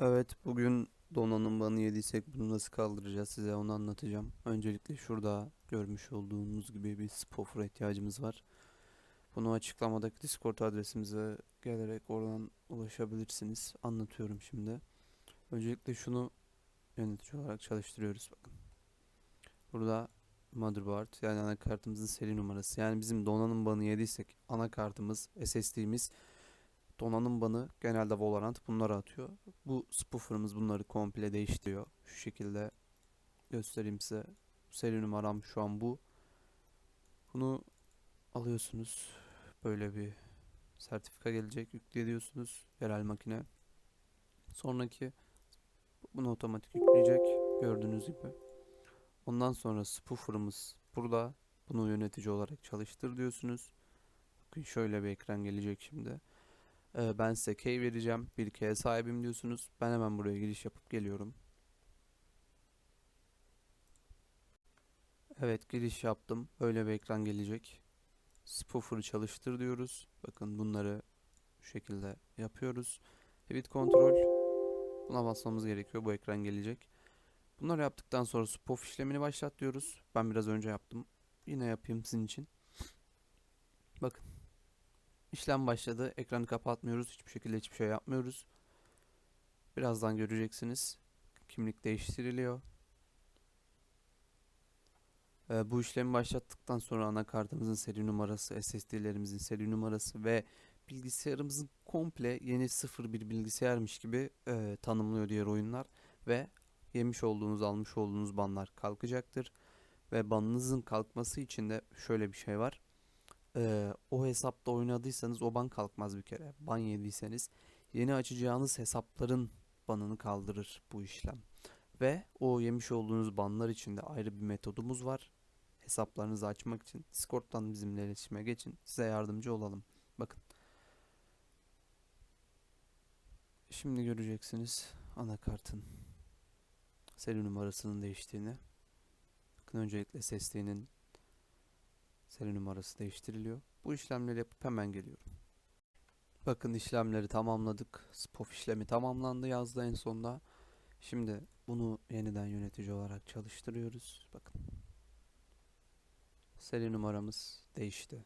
Evet, bugün donanım banı yediysek bunu nasıl kaldıracağız size onu anlatacağım. Öncelikle şurada görmüş olduğunuz gibi bir spoffer ihtiyacımız var. Bunu açıklamadaki Discord adresimize gelerek oradan ulaşabilirsiniz. Anlatıyorum şimdi. Öncelikle şunu yönetici olarak çalıştırıyoruz. Bakın. Burada motherboard yani anakartımızın seri numarası. Yani bizim donanım banı yediysek anakartımız, SSD'miz donanım banı genelde Valorant bunları atıyor. Bu spoofer'ımız bunları komple değiştiriyor. Şu şekilde göstereyim size. Seri numaram şu an bu. Bunu alıyorsunuz. Böyle bir sertifika gelecek. Yüklüyorsunuz yerel makine. Sonraki bunu otomatik yükleyecek. Gördüğünüz gibi. Ondan sonra spoofer'ımız burada. Bunu yönetici olarak çalıştır diyorsunuz. Bakın şöyle bir ekran gelecek şimdi. Ee, ben size key vereceğim. Bir key'e sahibim diyorsunuz. Ben hemen buraya giriş yapıp geliyorum. Evet giriş yaptım. Böyle bir ekran gelecek. Spoofer'ı çalıştır diyoruz. Bakın bunları şu şekilde yapıyoruz. Pivot kontrol. Buna basmamız gerekiyor. Bu ekran gelecek. Bunları yaptıktan sonra spoof işlemini başlat diyoruz. Ben biraz önce yaptım. Yine yapayım sizin için. Bakın. İşlem başladı. Ekranı kapatmıyoruz. Hiçbir şekilde hiçbir şey yapmıyoruz. Birazdan göreceksiniz. Kimlik değiştiriliyor. Ee, bu işlemi başlattıktan sonra anakartımızın seri numarası, SSD'lerimizin seri numarası ve bilgisayarımızın komple yeni sıfır bir bilgisayarmış gibi e, tanımlıyor diğer oyunlar ve yemiş olduğunuz, almış olduğunuz banlar kalkacaktır. Ve banınızın kalkması için de şöyle bir şey var. Ee, o hesapta oynadıysanız o ban kalkmaz bir kere. Ban yediyseniz yeni açacağınız hesapların banını kaldırır bu işlem. Ve o yemiş olduğunuz banlar için de ayrı bir metodumuz var. Hesaplarınızı açmak için Discord'dan bizimle iletişime geçin. Size yardımcı olalım. Bakın. Şimdi göreceksiniz anakartın seri numarasının değiştiğini. Bakın öncelikle SSD'nin seri numarası değiştiriliyor. Bu işlemleri yapıp hemen geliyorum. Bakın işlemleri tamamladık. SPOF işlemi tamamlandı yazdı en sonda. Şimdi bunu yeniden yönetici olarak çalıştırıyoruz. Bakın. Seri numaramız değişti.